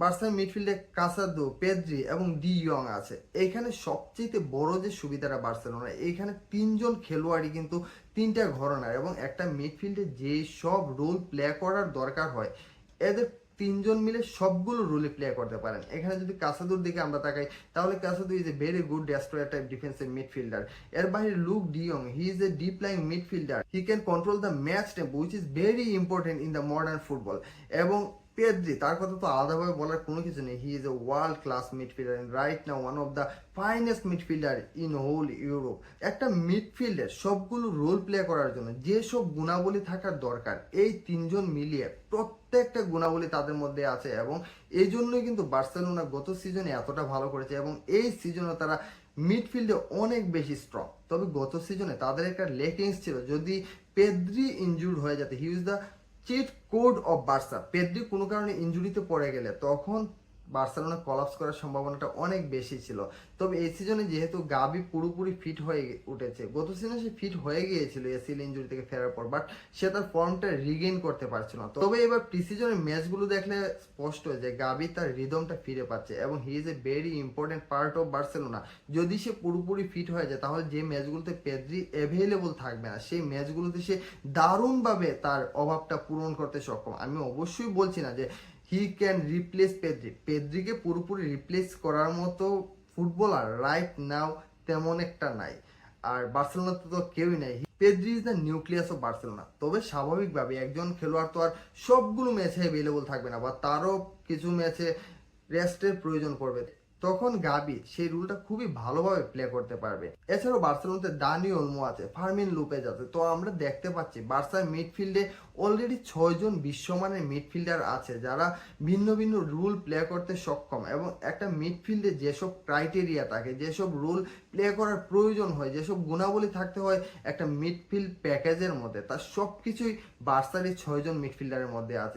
বার্সার মিডফিল্ডে Casado Pedri এবং ডি ইয়ং আছে। এইখানে সবচেয়ে বড় যে সুবিধাটা বার্সেলোনা এইখানে তিনজন খেলোয়াড়ই কিন্তু তিনটা ঘরনার এবং একটা মিডফিল্ডে যে সব রোল প্লে করার দরকার হয়, এদের তিনজন মিলে সবগুলো রোলে প্লে করতে পারেন। এখানে যদি কাসাদুর দিকে আমরা তাকাই, তাহলে Casado is a very good destroyer type defensive midfielder এর বাইরে Luuk de Jong he is a deep line midfielder he can control the match tempo which is very important in the modern football এবং Pedri তার কথা তো আলাদাভাবে বলার কোনো কিছু নেই। He is a world class midfielder and right now one of the finest midfielder in whole Europe একটা মিডফিল্ডের সবগুলো রোল প্লে করার জন্য, যেসব গুণাবলী থাকার দরকার, এই তিনজন মিলিয়ে প্রত্যেকটা গুণাবলী তাদের মধ্যে আছে এবং এই জন্যই কিন্তু বার্সেলোনা গত সিজনে এতটা ভালো করেছে এবং এই সিজনে তারা মিডফিল্ডে অনেক বেশি স্ট্রং তবে গত সিজনে তাদের একটা লেকিংস ছিল। যদি পেদ্রি ইনজুর হয়ে যেতে huge the cheat code of Barca Pedri কোনো কারণে ইঞ্জুরিতে পড়ে গেলে তখন বার্সেলোনা কলাপস করার সম্ভাবনাটা অনেক বেশি ছিল। তবে এই সিজনে যেহেতু গাবি পুরোপুরি ফিট হয়ে উঠেছে, গত সিজনে সে ফিট হয়ে গিয়েছিল এসিএল ইনজুরি থেকে ফেরার পর বাট সে তার ফর্মটা রিগেইন করতে পারছিল না। তবে এবার প্রিসিজনের ম্যাচগুলো দেখলে স্পষ্ট যে গাবি তার রিদমটা ফিরে পাচ্ছে এবং he is a very important part of Barcelona. যদি সে পুরোপুরি ফিট হয়ে যায়, তাহলে যে ম্যাচগুলোতে পেদ্রি অ্যাভেলেবল থাকবে না, সেই ম্যাচগুলোতে সে দারুণভাবে তার অভাবটা পূরণ করতে সক্ষম। আমি অবশ্যই বলছি না যে হি ক্যান রিপ্লেস পেদ্রি পেদ্রিকে পুরোপুরি রিপ্লেস করার মতো ফুটবলার রাইট নাও তেমন একটা নাই। আর বার্সেলোনাতে তো কেউই নাই। Pedri is the nucleus of Barcelona তবে স্বাভাবিকভাবে একজন খেলোয়াড় তো আর সবগুলো ম্যাচে অ্যাভেলেবল থাকবে না, বা তারও কিছু ম্যাচে রেস্টের প্রয়োজন পড়বে। তখন গাবি সেই রুলটা খুবই ভালোভাবে প্লে করতে পারবে। এছাড়াও বার্সেলোনাতে দানি অলমো আছে, ফার্মিন লুপেজ আছে। তো আমরা দেখতে পাচ্ছি বার্সার মিডফিল্ডে অলরেডি ছয়জন বিশ্বমানের মিডফিল্ডার আছে, যারা ভিন্ন ভিন্ন রুল প্লে করতে সক্ষম। এবং একটা মিডফিল্ডে যেসব ক্রাইটেরিয়া থাকে, যেসব রুল প্লে করার প্রয়োজন হয়, যেসব গুণাবলী থাকতে হয় একটা মিডফিল্ড প্যাকেজের মধ্যে তার সব কিছুই বার্সার এই ছয়জন মিডফিল্ডারের মধ্যে আছে।